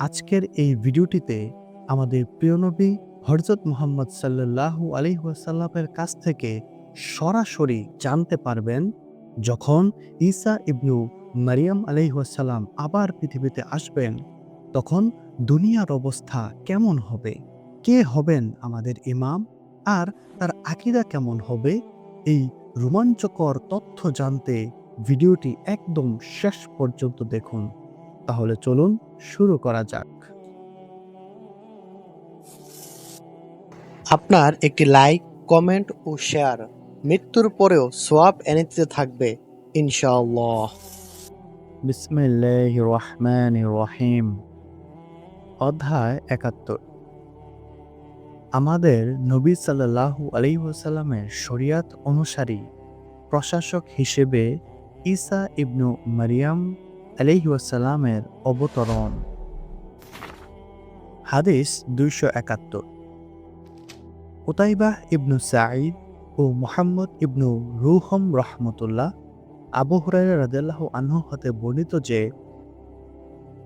আজকের এই ভিডিওটিতে আমাদের প্রিয় নবী হজরত মোহাম্মদ সাল্লাল্লাহু আলাইহি ওয়াসাল্লামের কাছ থেকে সরাসরি জানতে পারবেন যখন ঈসা ইবনু মারিয়াম আলাইহি ওয়াসাল্লাম আবার পৃথিবীতে আসবেন, তখন দুনিয়ার অবস্থা কেমন হবে? কে হবেন আমাদের ইমাম? আর তার আকিদা কেমন হবে? এই রোমাঞ্চকর তথ্য জানতে ভিডিওটি একদম শেষ পর্যন্ত দেখুন। তাহলে চলুন শুরু করা যাক। আপনার একটি লাইক কমেন্ট ও শেয়ার। মৃত্যুর পরেও সোয়াব এনে দিতে থাকবে ইনশাআল্লাহ। বিসমিল্লাহ রহমান রহিম অধ্যায় একাত্তর। আমাদের নবী সাল্লাল্লাহু আলাইহি ওয়াসাল্লামের শরিয়াত অনুসারী প্রশাসক হিসেবে ঈসা ইবনু মারিয়াম আলাইহি ওয়াসাল্লামের অবতরণ। হাদিস দুইশো একাত্তর। উতাইবাহ ইবনু সাঈদ ও মোহাম্মদ ইবনু রুহম রহমতুল্লাহ আবু হুরাইরা রাদিয়াল্লাহু আনহু হতে বর্ণিত যে,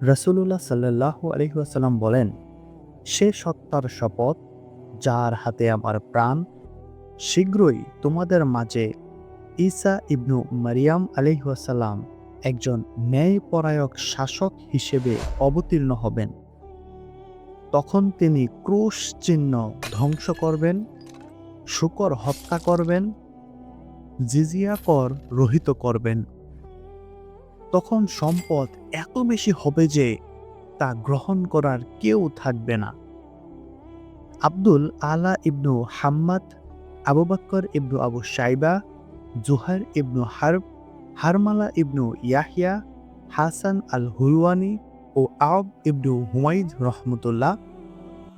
রাসূলুল্লাহ সাল্লাল্লাহু আলাইহি ওয়াসাল্লাম বলেন, সে সত্তার শপথ, যার হাতে আমার প্রাণ, শীঘ্রই তোমাদের মাঝে ঈসা ইবনু মারিয়াম আলাইহি ওয়াসাল্লাম একজন ন্যায়পরায়ক শাসক হিসেবে অবতীর্ণ হবেন। তখন তিনি ক্রুশ চিহ্ন ধ্বংস করবেন, শুকর হত্যা করবেন, জিজিয়া কর রহিত করবেন। তখন সম্পদ এত বেশি হবে যে তা গ্রহণ করার কেউ থাকবে না। আব্দুল আলা ইবনু হাম্মাদ, আবু বাক্কর ইবনু আবু সাইবা জুহার ইবনু হারব হারমালা ibn Yahya, Hasan al Hulwani ও আব ইবনু হুমাইদ রহমতুল্লাহ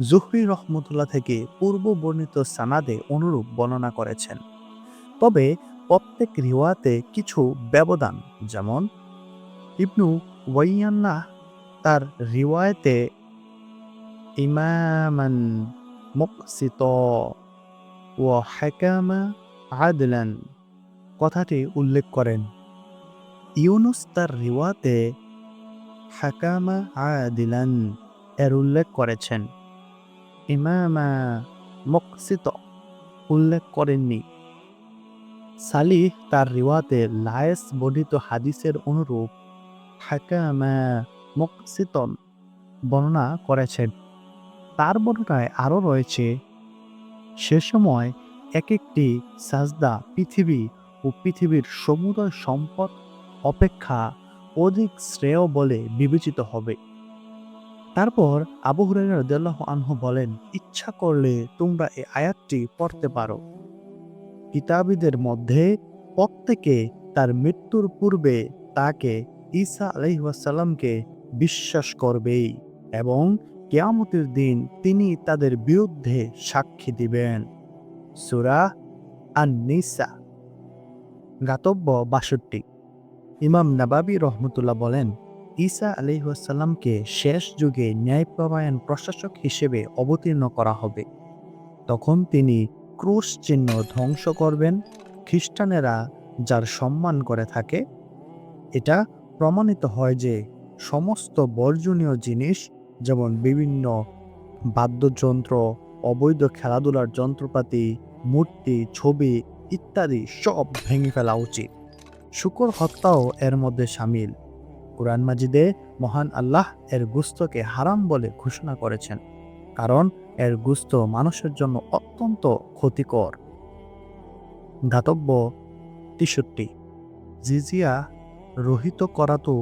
জুহরি রহমতুল্লাহ থেকে পূর্ব বর্ণিত সানাদে অনুরূপ বর্ণনা করেছেন। তবে প্রত্যেক রিওয়াতে কিছু ব্যবধান, যেমন ইবনু ওয়াইয়ান্না তার রিওয়ায়তে ইমামান মুকসিত ও হাকামা আদলান কথাটি উল্লেখ করেন। ইউনুস তার রিওয়াতে হাকামা আদিলান এর উল্লেখ করেছেন। ইমামা মুকসিত উল্লেখ করেননি। সালিহ তার রিওয়াতে লায়েস বর্ণিত হাদিসের অনুরূপ হাকামা মুকসিতন বর্ণনা করেছেন। তার বর্ণনায় আরও রয়েছে, সে সময় এক একটি সাজদা পৃথিবী ও পৃথিবীর সমুদয় সম্পদ অপেক্ষা অধিক শ্রেয় বলে বিবেচিত হবে। তারপর আবু হুরাইরা রাদিয়াল্লাহু আনহু বলেন, ইচ্ছা করলে তোমরা এই আয়াতটি পড়তে পারো। কিতাবীদের মধ্যে প্রত্যেকে তার মৃত্যুর পূর্বে তাকে ঈসা আলহিহাসাল্লামকে বিশ্বাস করবেই এবং কেয়ামতের দিন তিনি তাদের বিরুদ্ধে সাক্ষী দিবেন। সুরা আন নিসা গাতব্য বাষট্টি। ইমাম নাবাবি রহমতুল্লাহ বলেন, ঈসা আলিহাসাল্লামকে শেষ যুগে ন্যায়প্রবায়ণ প্রশাসক হিসেবে অবতীর্ণ করা হবে। তখন তিনি ক্রুশ চিহ্ন ধ্বংস করবেন, খ্রিস্টানেরা যার সম্মান করে থাকে। এটা প্রমাণিত হয় যে সমস্ত বর্জনীয় জিনিস, যেমন বিভিন্ন বাদ্যযন্ত্র, অবৈধ খেলাধুলার যন্ত্রপাতি, মূর্তি, ছবি ইত্যাদি সব ভেঙে ফেলা উচিত। শুকর হত্যাও এর মধ্যে সামিল। কোরআন মাজিদে মহান আল্লাহ এর গুস্তকে হারাম বলে ঘোষণা করেছেন, কারণ এর গুস্ত মানুষের জন্য অত্যন্ত ক্ষতিকর। ধাতব্য তেষট্টি। জিজিয়া রহিত করা তো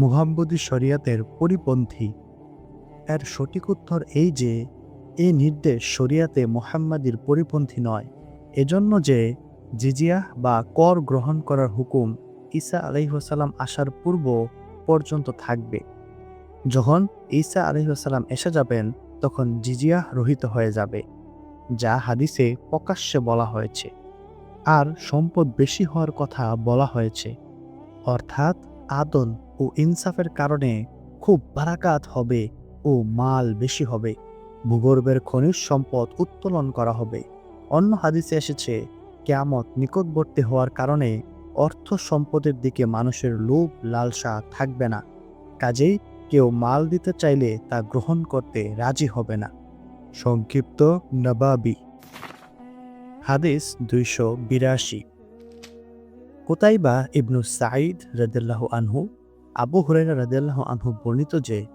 মুহাম্মদী শরিয়াতের পরিপন্থী। এর সঠিক উত্তর এই যে এই নির্দেশ শরিয়াতে মোহাম্মদীর পরিপন্থী নয়, এজন্য যে জিজিয়া বা কর গ্রহণ করার হুকুম ঈসা আলহিহাসাল্লাম আসার পূর্ব পর্যন্ত থাকবে। যখন ঈসা আলহিহাসাল্লাম এসে যাবেন, তখন জিজিয়া রহিত হয়ে যাবে, যা হাদিসে প্রকাশ্যে বলা হয়েছে। আর সম্পদ বেশি হওয়ার কথা বলা হয়েছে। অর্থাৎ আদল ও ইনসাফের কারণে খুব বারাকাত হবে ও মাল বেশি হবে। ভূগর্ভের খনিজ সম্পদ উত্তোলন করা হবে। অন্য হাদিসে এসেছে কেয়ামত নিকটবর্তী হওয়ার কারণে অর্থ সম্পদের দিকে মানুষের লোভ, লালসা থাকবে না। কাজেই কেউ মাল দিতে চাইলে তা গ্রহণ করতে রাজি হবে না। সংক্ষিপ্ত নবাবি। হাদিস দুইশো বিরাশি। কোতাইবা ইবনু সাঈদ রদিল্লাহ আনহু, আবু হুরাইরা রদিল্লাহ আনহু বর্ণিত যে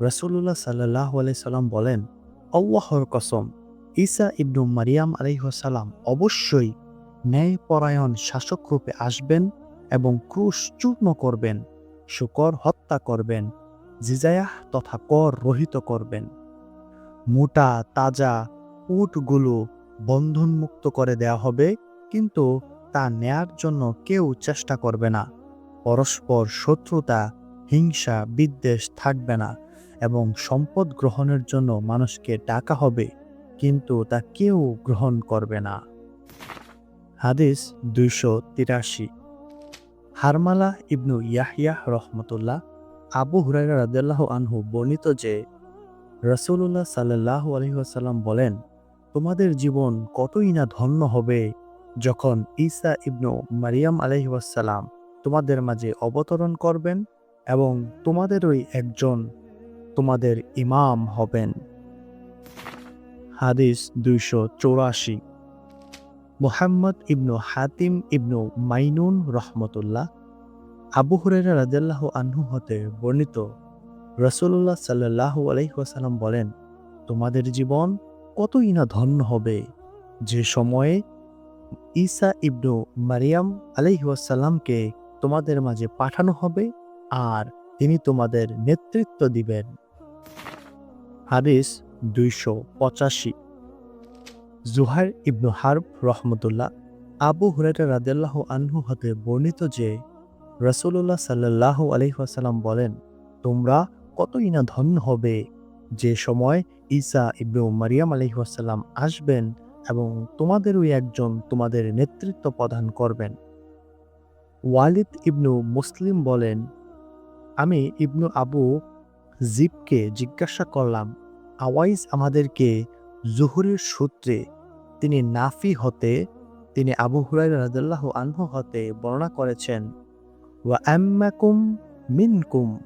রসুল্লাহ সাল্লাহ সাল্লাম বলেন, আল্লাহর কসম, ঈসা ইবনু মারিয়াম আলাইহসালাম অবশ্যই ন্যায়পরায়ণ শাসক রূপে আসবেন এবং ক্রুশ চূর্ণ করবেন, শুকর হত্যা করবেন, জিজায়াহ তথা কর রহিত করবেন। মোটা, তাজা উটগুলো বন্ধনমুক্ত করে দেয়া হবে, কিন্তু তা নেয়ার জন্য কেউ চেষ্টা করবে না। পরস্পর শত্রুতা, হিংসা, বিদ্বেষ থাকবে না এবং সম্পদ গ্রহণের জন্য মানুষকে ডাকা হবে, কিন্তু তা কেউ গ্রহণ করবে না। হাদিস দুইশো তিরাশি। হারমালা ইবনু ইয়াহিয়াহ রহমতুল্লাহ আবু হুরাইরা রাদিয়াল্লাহু আনহু বর্ণিত যে রসুল্লাহ সাল্লাহ আলহিহাসাল্লাম বলেন, তোমাদের জীবন কতই না ধন্য হবে যখন ঈসা ইবনু মারিয়াম আলহিহাসাল্লাম তোমাদের মাঝে অবতরণ করবেন এবং তোমাদেরই একজন তোমাদের ইমাম হবেন। হাদিস দুইশো চৌরাশি। মোহাম্মদ ইবনু হাতিম ইবনু মাইনুন রহমতুল্লাহ, আবু হুরেরা রাজাল্লাহ আনহু হতে বর্ণিত। রসুল্লাহ সাল্লাহ আলহিহাসাল্লাম বলেন, তোমাদের জীবন কতই না ধন্য হবে যে সময়ে ঈসা ইবনু মারিয়াম আলহিহাসাল্লামকে তোমাদের মাঝে পাঠানো হবে আর তিনি তোমাদের নেতৃত্ব দিবেন। হাদিস দুইশো পঁচাশি। জুহার ইবনু হার্ব রহমতুল্লাহ আবু হুরাইরা রাদিয়াল্লাহ আনহু হতে বর্ণিত যে রসুল্লাহ সাল্লাহ আলহিহাসাল্লাম বলেন, তোমরা কতই না ধন্য হবে যে সময় ঈসা ইবনু মারিয়াম আলহিহাসাল্লাম আসবেন এবং তোমাদেরই একজন তোমাদের নেতৃত্ব প্রদান করবেন। ওয়ালিদ ইবনু মুসলিম বলেন, আমি ইবনু আবু জিবকে জিজ্ঞাসা করলাম আওয়াইজ আমাদেরকে জুহুরের সূত্রে তিনি নাফি হতে, তিনি আবু হুরাই রাজাল্লাহ আনহু হতে বর্ণনা করেছেন, ওয়া আম্মাকুম মিনকুম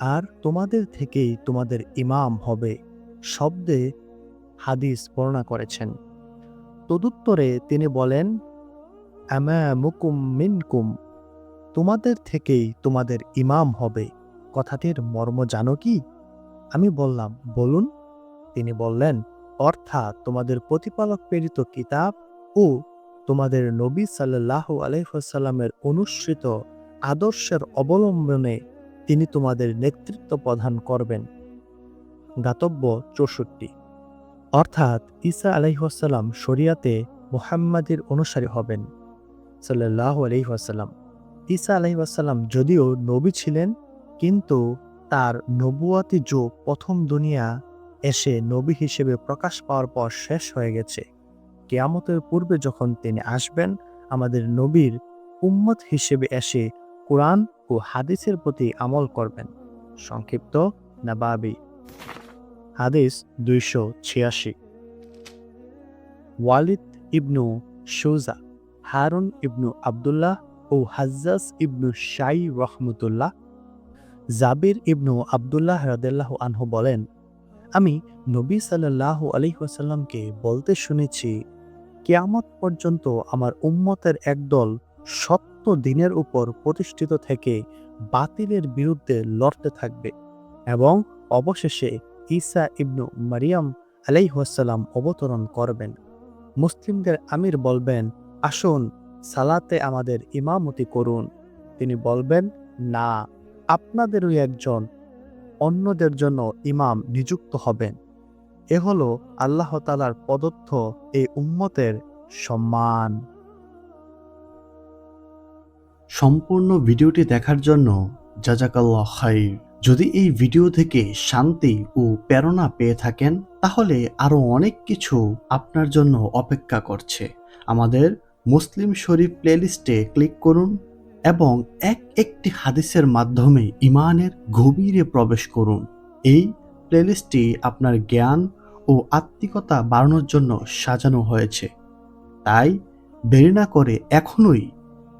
আর তোমাদের থেকেই তোমাদের ইমাম হবে শব্দে হাদিস বর্ণনা করেছেন। তদুত্তরে তিনি বলেন আমামুকুম মিনকুম তোমাদের থেকেই তোমাদের ইমাম হবে। কথাটির মর্ম জানো কি? আমি বললাম, বলুন। তিনি বললেন অর্থাৎ তোমাদের প্রতিপালক প্রেরিত কিতাব ও তোমাদের নবী সাল্লাহ আলহামের অনুসৃত আদর্শের অবলম্বনে তিনি তোমাদের নেতৃত্ব প্রদান করবেন। গাতব্য চৌষট্টি। অর্থাৎ ঈসা আলহিহাসাল্লাম শরিয়াতে মুহাম্মাদের অনুসারী হবেন সাল্লাহ আলহিহাসাল্লাম ঈসা আলহিহাসাল্লাম যদিও নবী ছিলেন, কিন্তু তার নবুয়াতি যুগ প্রথম দুনিয়া এসে নবী হিসেবে প্রকাশ পাওয়ার পর শেষ হয়ে গেছে। কেয়ামতের পূর্বে যখন তিনি আসবেন, আমাদের নবীর উম্মত হিসেবে এসে কোরআন ও হাদিসের প্রতি আমল করবেন। সংক্ষিপ্ত নাবাবি। হাদিস দুইশো ছিয়াশি। ওয়ালিদ ইবনু সুজা হারুন ইবনু আবদুল্লাহ ও হাজ্জাস ইবনু শাই রহমতুল্লাহ, জাবির ইবনু আবদুল্লাহ রাদেল্লাহ আনহু বলেন আমি নবী সাল্লাহ আলহিহাসাল্লামকে বলতে শুনেছি, কেয়ামত পর্যন্ত আমার উম্মতের একদল সত্য দিনের উপর প্রতিষ্ঠিত থেকে বাতিলের বিরুদ্ধে লড়তে থাকবে এবং অবশেষে ঈসা ইবনু মারিয়াম আলাইহাসাল্লাম অবতরণ করবেন। মুসলিমদের আমির বলবেন, আসুন, সালাতে আমাদের ইমামতি করুন। তিনি বলবেন, না, আপনাদেরই একজন অন্যদের জন্য ইমাম নিযুক্ত হবেন। এ হলো আল্লাহ তালার প্রদত্ত এই উম্মতের সম্মান। সম্পূর্ণ ভিডিওটি দেখার জন্য জাজাকাল্লাহ খাইর। যদি এই ভিডিও থেকে শান্তি ও প্রেরণা পেয়ে থাকেন, তাহলে আরও অনেক কিছু আপনার জন্য অপেক্ষা করছে। আমাদের মুসলিম শরীফ প্লেলিস্টে ক্লিক করুন। এবং এক একটি হাদিসের মাধ্যমে ইমানের গভীরে প্রবেশ করুন। এই প্লেলিস্টটি আপনার জ্ঞান ও আত্মিকতা বাড়ানোর জন্য সাজানো হয়েছে। তাই দেরি না করে এখনই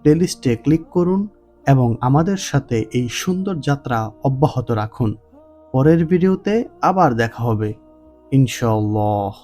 প্লেলিস্টে ক্লিক করুন এবং আমাদের সাথে এই সুন্দর যাত্রা অব্যাহত রাখুন। পরের ভিডিওতে আবার দেখা হবে। ইনশাল্লাহ